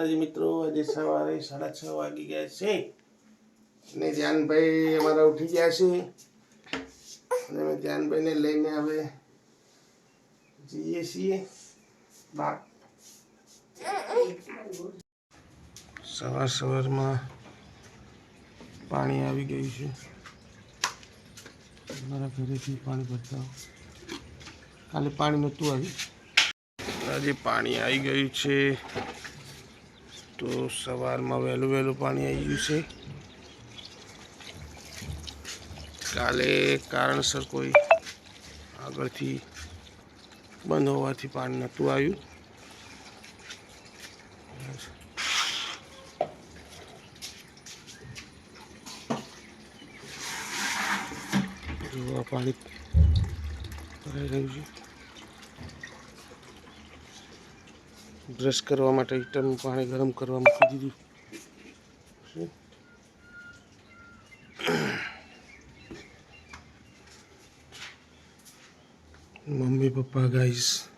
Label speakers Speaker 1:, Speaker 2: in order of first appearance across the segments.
Speaker 1: માતાજી મિત્રો, આજે સવારે સાડા છ વાગી ગયા છે. અને ધ્યાનભાઈ અમારા ઉઠી ગયા છે. અને અમે ધ્યાનભાઈને લઈને હવે જઈએ છીએ સવાર સવારમાં પાણી આવી ગયું છે. મારા ઘરેથી પાણી ભરતા કાલે પાણી નહોતું આવ્યું. આજે પાણી આવી ગયું છે. તો સવારમાં વહેલું વહેલું પાણી આવી ગયું છે. કાલે કારણસર કોઈ આગળથી બંધ હોવાથી પાણી નહોતું આવ્યું. પાણી ભરાઈ રહ્યું છે. બ્રશ કરવા માટે હીટરનું પાણી ગરમ કરવા મૂકી દીધું. મમ્મી, પપ્પા ગાઈસ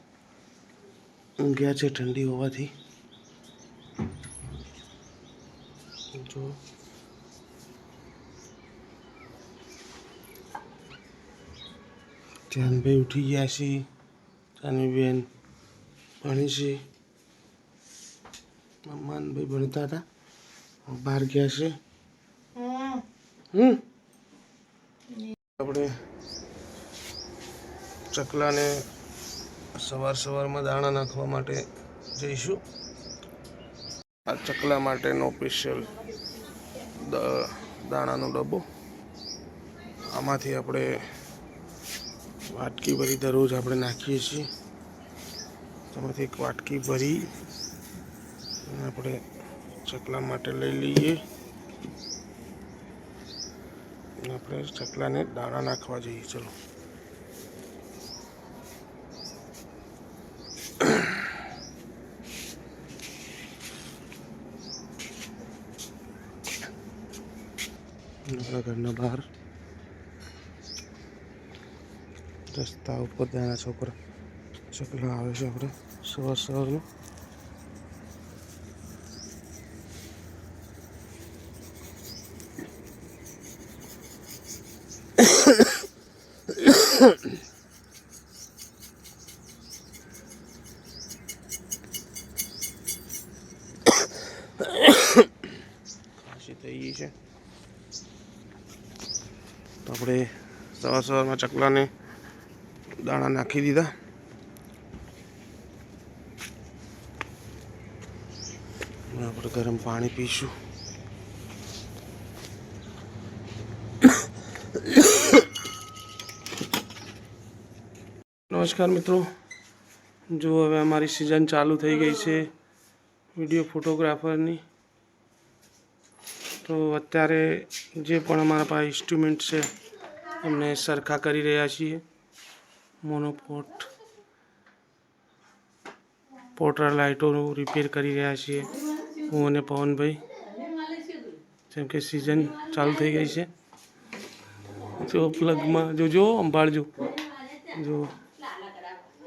Speaker 1: ઊંઘ્યા છે ઠંડી હોવાથી. જો. ધ્યાનભાઈ ઉઠી ગયા છે. જાનવીબેન ભણી છે. મમ્માનભાઈ ભણતા હતા. બહાર ગયા છે. હમ. આપણે ચકલાને સવાર સવારમાં દાણા નાખવા માટે જઈશું. આ ચકલા માટેનો સ્પેશિયલ દાણાનો ડબ્બો. આમાંથી આપણે વાટકી ભરી દરરોજ આપણે નાખીએ છીએ. તેમાંથી એક વાટકી ભરી આપણે ચકલા માટે લઈ લઈએ. આપણે ચકલાને દાણા નાખવા જઈએ. ચલો. ઘરના બહાર રસ્તા ઉપર ત્યાંના છોકરા ચકલા આવે છે આપણે સવાર સવારમાં. ખાંસી થઈ ગઈ છે. તો આપણે સવાર સવારમાં ચકલાને દાણા નાખી દીધા. આપણે ગરમ પાણી પીશું. નમસ્કાર મિત્રો. જો હવે અમારી સિઝન ચાલુ થઈ ગઈ છે વીડિયો ફોટોગ્રાફરની તો અત્યારે જે પણ અમારા પાસે ઇન્સ્ટ્રુમેન્ટ છે, એમને સરખા કરી રહ્યા છીએ. મોનોપોટ પોટર લાઇટોનું રિપેર કરી રહ્યા છીએ. હું અને પવનભાઈ. જેમ કે સિઝન ચાલુ થઈ ગઈ છે. જો પ્લગમાં જોજો સંભાળજો જો.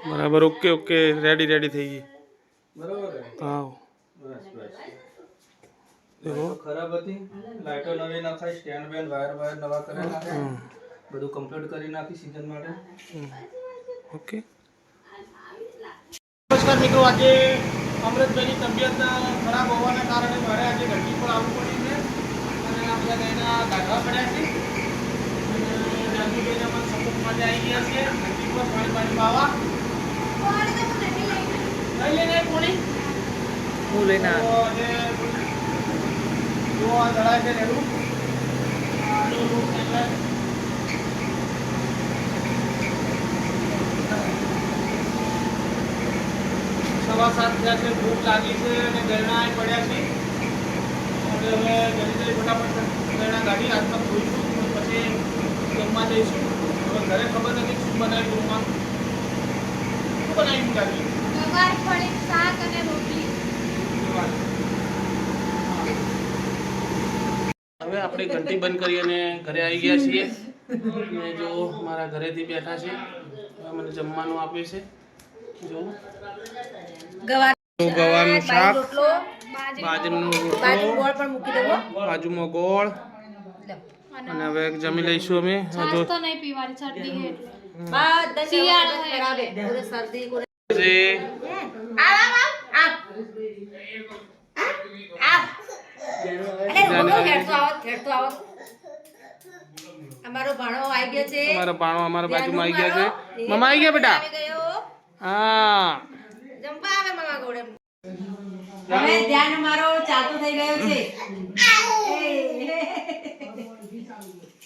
Speaker 1: બરાબર ઓકે ઓકે રેડી રેડી થઈ ગઈ.
Speaker 2: બરાબર
Speaker 1: હા.
Speaker 2: બસ બસ
Speaker 1: દેખો
Speaker 2: ખરાબ હતી. લાઈટો નવી નખાઈ સ્ટેન્ડ બેન્ડ વાયર વાયર નવા કરેલા
Speaker 1: હમ,
Speaker 2: બધું કમ્પ્લીટ કરી નાખી સીઝન માટે.
Speaker 1: ઓકે
Speaker 3: નમસ્કાર મિત્રો આજે અમૃતભાઈની તબિયત ખરાબ હોવાના કારણે મારે આજે ઘંટી પર આવવું પડ્યું છે. અને આ બધા ગાયના કાઢવા પડ્યા છે. અને સપોર્ટ માટે આવી ગયા છે. ઘંટી પર પાણી પાણી પાવા. સવા સાત થયા છે. ભૂખ લાગી છે અને ગરણા પડ્યા છે એટલે હવે જલ્દી જલ્દી ફટાફટ ગરણા ગાડી હાથમાં ધોઈશું પછી જમવા જઈશું હવે ઘરે ખબર નથી શું બનાવ્યું જમવા શું બનાવ્યું
Speaker 4: સવાર પડે શાક અને રોટલી.
Speaker 1: હવે આપણે ઘંટી બંધ કરી અને ઘરે આવી ગયા છીએ. અને જો મારા ઘરેથી બેઠા છે. મને જમવાનું આપે છે. જો. ગવાનું શાક. બાજરીનો રોટલો.
Speaker 5: ગોળ પણ મૂકી દેવો.
Speaker 1: બાજુમાં ગોળ. અને હવે જમી લઈશું અમે. જો.
Speaker 5: અમારો ભાણો આવી ગયો છે.
Speaker 1: અમારા પાણો અમારા બાજુમાં આવી ગયા છે.
Speaker 5: ધ્યાનમાં
Speaker 1: આવી ગયા બેટા? હા.
Speaker 5: જમવા આવે મામા ગોળે. હવે ધ્યાન મારો ચાલુ થઈ ગયો છે.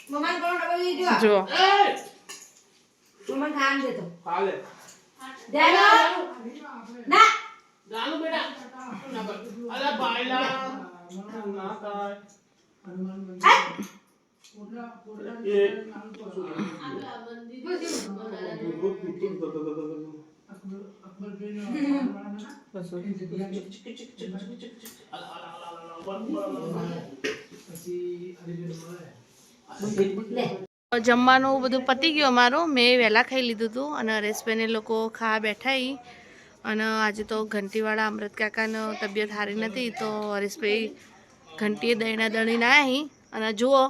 Speaker 5: મમ્મા કોણ ડબલી જો. મમ્મા ખાન દેતો
Speaker 2: હાલે.
Speaker 5: ધ્યાન ના.
Speaker 3: ચાલુ બેટા. અલા બાયલા
Speaker 2: ના થાય.
Speaker 6: જમવાનું બધું પતી ગયું અમારું. મેં વહેલા ખાઈ લીધું હતું અને હરેશભાઈને લોકો ખાવા બેઠા અને આજે તો ઘંટીવાળા અમૃત કાકાનો તબિયત સારી નથી તો હરેશભાઈ ઘંટીએ દહીણા દળીને આવ્યા અને જુઓ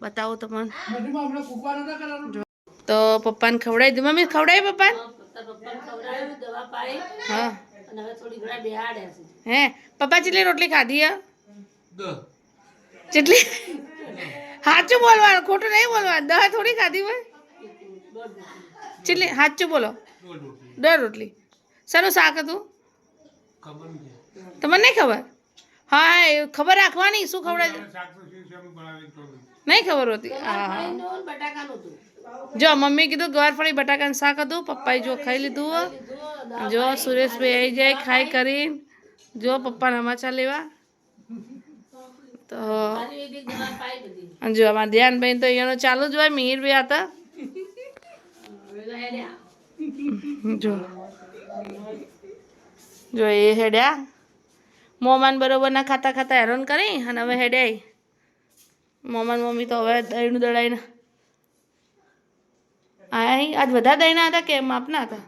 Speaker 6: બતાવો તમને તો પપ્પાને ખવડાવી દીધું મમ્મી ખવડાવી પપ્પાને? હા હે. પપ્પા કેટલી રોટલી ખાધી હે? કેટલી સાચું બોલવાનું, ખોટું નહીં બોલવાનું. દહ થોડી ખાધી હોય. ચીલી સાચું બોલો. દર રોટલી. શાનું શાક હતું? તમને નહીં ખબર? હા, એ ખબર રાખવાની, શું ખબર નહીં ખબર હોતી. હા જો, મમ્મી કીધું ગવારફળી બટાકાનું શાક હતું. પપ્પાએ જો ખાઈ લીધું. જો, સુરેશભાઈ આવી જાય, ખાઈ કરીને. જો, પપ્પાના સમાચાર લેવા. તો જો અમારા ધ્યાનભાઈ તો અહીંયાનું ચાલુ જ હોય મિહિરભાઈ હતા જો. જો એ હેડ્યા. મોમાન બરોબર ના ખાતા ખાતા હેરાન કરી અને હવે હેડ્યા મોમાન મમ્મી તો હવે દહીંનું દળાઈને અહીં આજ વધારે દહીંના હતા કે માપના હતા?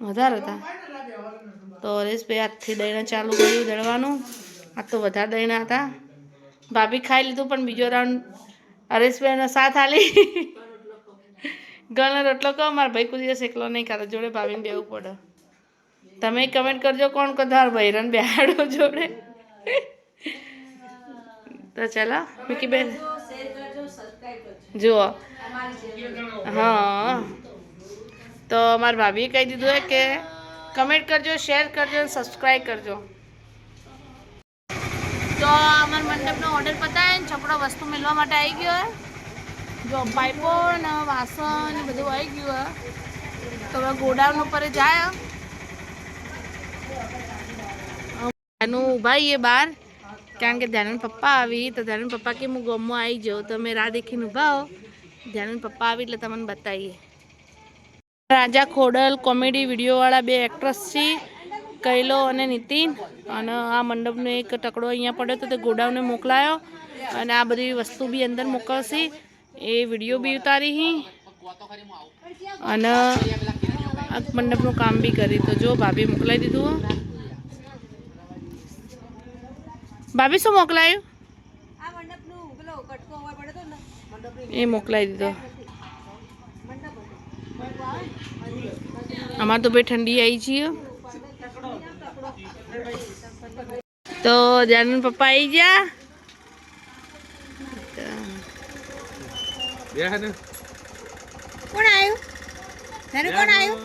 Speaker 6: વધારે હતા. તો હરેશભાઈ આજથી દહીંના ચાલુ કર્યું દળવાનું. આ તો વધારે દહીંના હતા. ભાભી ખાઈ લીધું, પણ બીજો રાઉન્ડ હરેશભાઈનો સાથ આલી. ઘણો રોટલો કહો, મારા ભાઈ કોઈ દિવસ એકલો નહીં ખાતો, જોડે ભાભીને બેવું પડે. તમે કમેન્ટ કરજો કોણ કદાર ભૈરન બેહાડો જોડે. તો ચાલો મિકી બેન જુઓ. હા. તો મારા ભાભીએ કહી દીધું કે કમેન્ટ કરજો શેર કરજો અને સબસ્ક્રાઈબ કરજો. તો અમારા મંડપનો ઓર્ડર પતાય ને છોકરો વસ્તુ મેળવા માટે આવી ગયો જો પાઇપો ને વાસણ બધું આવી ગયું તો હવે ગોડાઉન ઉપર જાય એનું ઊભા છીએ બહાર, કારણ કે ધ્યાનન પપ્પા આવી, તો ધ્યાનંદ પપ્પા કે હું ગમમાં આવી જાઉં, તો અમે રાહ દેખીને ઊભા હો. ધ્યાનંદ પપ્પા આવી એટલે તમને બતાવીએ. રાજા ખોડલ કોમેડી વિડીયોવાળા બે એક્ટ્રેસ છે. કૈલો અને નીતિન. અને આ મંડપનો એક ટકડો અહીંયા પડ્યો તો તે ગોડાઉને મોકલાયો. અને આ બધી વસ્તુ બી અંદર મોકલશી. એ વીડિયો બી ઉતારી હી. અને આ મંડપનું કામ બી કરી. તો જો ભાભી મોકલાવી દીધું ભાભી શું મોકલાયું? એ મોકલાવી દીધો. અમારે તો ભાઈ ઠંડી આવી છીએ તો જાનુ પપ્પા આવી ગયા?
Speaker 5: કોણ આવ્યું કોણ આવ્યું